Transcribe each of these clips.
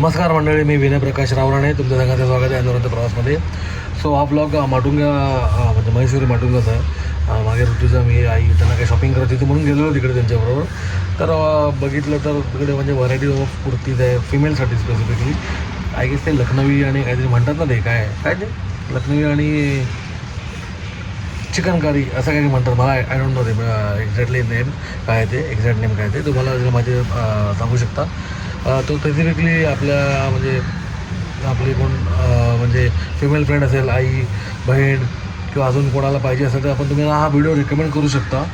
नमस्कार मंडळी मी विनय प्रकाश रावराणे. तुमच्या सगळ्यांचं स्वागत आहे अनुरंत प्रवासमध्ये. सो हा ब्लॉग माटुंगा म्हणजे म्हैसूर माटुंगाचा आहे. मागे ऋतूचा मी आई त्यांना काही शॉपिंग करत होती म्हणून गेलेलो तिकडे त्यांच्याबरोबर. तर बघितलं तर तिकडे म्हणजे व्हरायटी ऑफ कुर्तीज आहे फिमेलसाठी स्पेसिफिकली आय गेस ते लखनवी आणि काहीतरी म्हणतात ना ते काय काय ते? लखनवी आणि चिकनकारी असं काही म्हणतात. मला आय डोंट नो ते एक्झॅक्टली नेम काय ते? एक्झॅक्ट नेम काय ते? तुम्हाला माझे सांगू शकता. तो स्पेसिफिकली आपल्या म्हणजे आपली कोण म्हणजे फिमेल फ्रेंड असेल आई बहीण किंवा अजून कोणाला पाहिजे असेल तर आपण तुम्ही हा व्हिडिओ रिकमेंड करू शकता.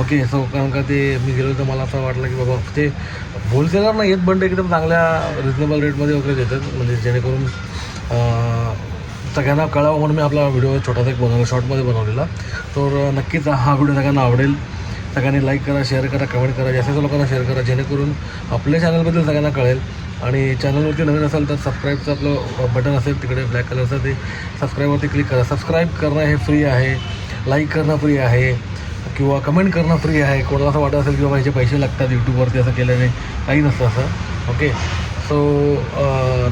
ओके सो कारण का ते मी गेलो तर मला असं वाटलं की बाबा ते होलसेलर नाही आहेत पण ते एकदम चांगल्या रिजनेबल रेटमध्ये वगैरे देतात. म्हणजे जेणेकरून सगळ्यांना कळावं म्हणून मी आपला व्हिडिओ छोटासा एक बनवला शॉर्टमध्ये बनवलेला. तर नक्कीच हा व्हिडिओ सगळ्यांना आवडेल. सगळ्यांनी लाईक करा शेअर करा कमेंट करा जास्तीत लोकांना शेअर करा जेणेकरून आपल्या चॅनलबद्दल सगळ्यांना कळेल. आणि चॅनलवरती नवीन असेल तर सबस्क्राईबचं आपलं बटन असेल तिकडे ब्लॅक कलरचं ते सबस्क्राईबवरती क्लिक करा. सबस्क्राईब करणं हे फ्री आहे लाईक करणं फ्री आहे किंवा कमेंट करणं फ्री आहे. कोणाला असं वाटत असेल किंवा माझे ह्याचे पैसे लागतात यूट्यूबवरती असं केल्याने काही नसतं असं. ओके सो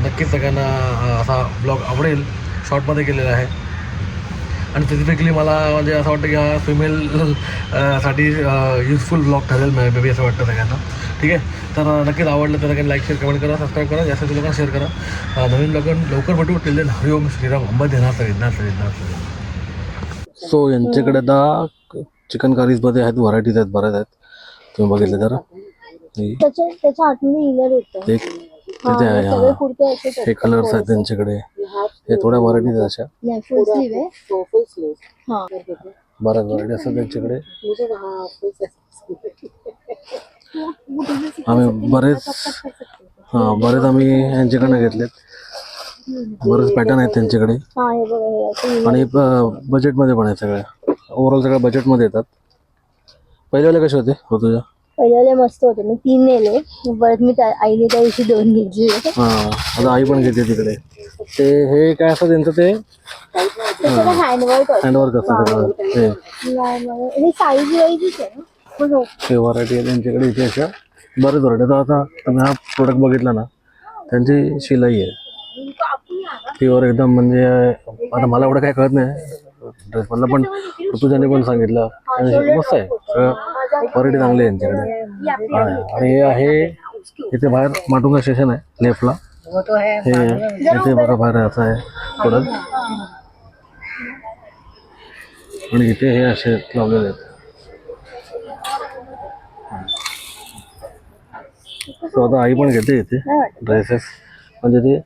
नक्कीच सगळ्यांना असा ब्लॉग आवडेल. शॉर्टमध्ये केलेला आहे. आणि स्पेसिफिकली मला म्हणजे असं वाटतं की हा फिमेल साठी युजफुल ब्लॉग ठरेल मे बी असं वाटतं सगळ्यांना. ठीक आहे? तर नक्कीच आवडलं तर सगळ्यांनी लाईक शेअर कमेंट करा सबस्क्राईब करा जास्त लोकांना शेअर करा. नवीन लोक लवकर भेटू. टिल देन हरिओम श्रीराम अंबा देणार सगळ्यांना सगळ्यांना सो यांच्याकडे आता चिकन करीजमध्ये आहेत व्हरायटीज आहेत बऱ्याच आहेत. तुम्ही बघितले तर. हे त्याच्या आतमध्ये इनर होतं. हा हे. कलर्स आहेत. त्यांच्याकडे. हे थोड्या व्हरायटीज अशा. नाही फुल स्लीव आहे. हा बऱ्याच व्हरायटी असतात त्यांच्याकडे. आम्ही बरेच हां बरेच आम्ही यांच्याकडनं घेतलेत. बरेच पॅटर्न आहेत त्यांच्याकडे. हा हे हे आणि बजेटमध्ये पण आहे सगळ्या. ओव्हरऑल सगळ्या बजेटमध्ये येतात. पहिलेवाले कसे होते? हो तुझ्या? पहिल्याले मस्त होते मी तीन नेले. परत मी त्या आईने त्या दिवशी दोन घेतले. हां आता आई पण घेते तिकडे. ते हे काय असतं त्यांचं ते? हँडवर्क हँडवर्क असतं. सगळं ते हे. साईज वाईजच आहे ना? हो हे. व्हरायटी आहे त्यांच्याकडे इथे अशा बरेच व्हरायटी आता आता तुम्ही हा प्रोडक्ट बघितला ना त्यांची शिलाई आहे. प्युअर एकदम म्हणजे आता मला एवढं काय कळत नाही. ड्रेस मधलं पण ऋतुजाने पण सांगितलं. आणि मस्त आहे. सगळं व्हरायटी चांगली आहे यांच्याकडे हा, आणि हे आहे इथे बाहेर माटुंगा स्टेशन आहे लेफ्टला हे इथे बघा बाहेर आहे, असं आहे प्रोडक्ट आणि इथे हे असे लावलेले आहेत. तो आता आई पण घेते इथे ड्रेसेस म्हणजे ते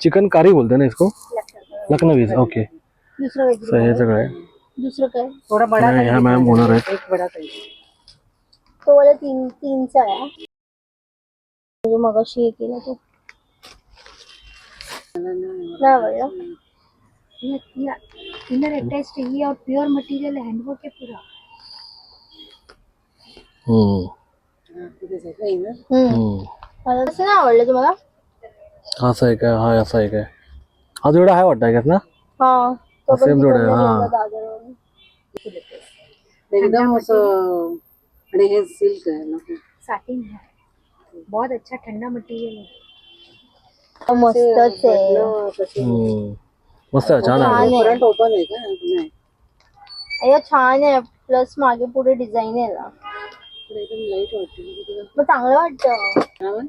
चिकन कारी बोलते ना इसको? लखनवीज ओके हे सगळं आहे. दुसरं काय? आणि ह्या मॅम होणार आहेत. तो वाला तीन तीनचा आहे. म्हणजे मगाशी हे केलं तो. नाही आवडला. इनर अटैच चाहिए और प्योर मटेरियल हैंडवर्क है पूरा. हम्म. हम्म. हम्म. मला तसं नाही आवडलं तुम्हाला? असं आहे काय हा असं आहे काय हा जोडा आहे वाटतं का ना? हा. तो पण Same जोड आहे, हा. दादरवरून. एकदम असं आणि हे सिल्क आहे ना। साटिन है। बहुत अच्छा ठंडा मटेरियल है। मस्तच आहे हम्म. मस्त आहे छान आहे छान फ्रंट ओपन आहे का नाही। छान आहे प्लस मागे पुढे डिझाईन आहे ना। एकदम लाईट वाटते मग चांगलं वाटतं हा।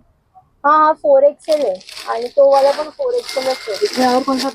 हा हा फोर एक्सेल आहे आणि तो वाला पण फोर एक्सेलच आहे इथे और कोणता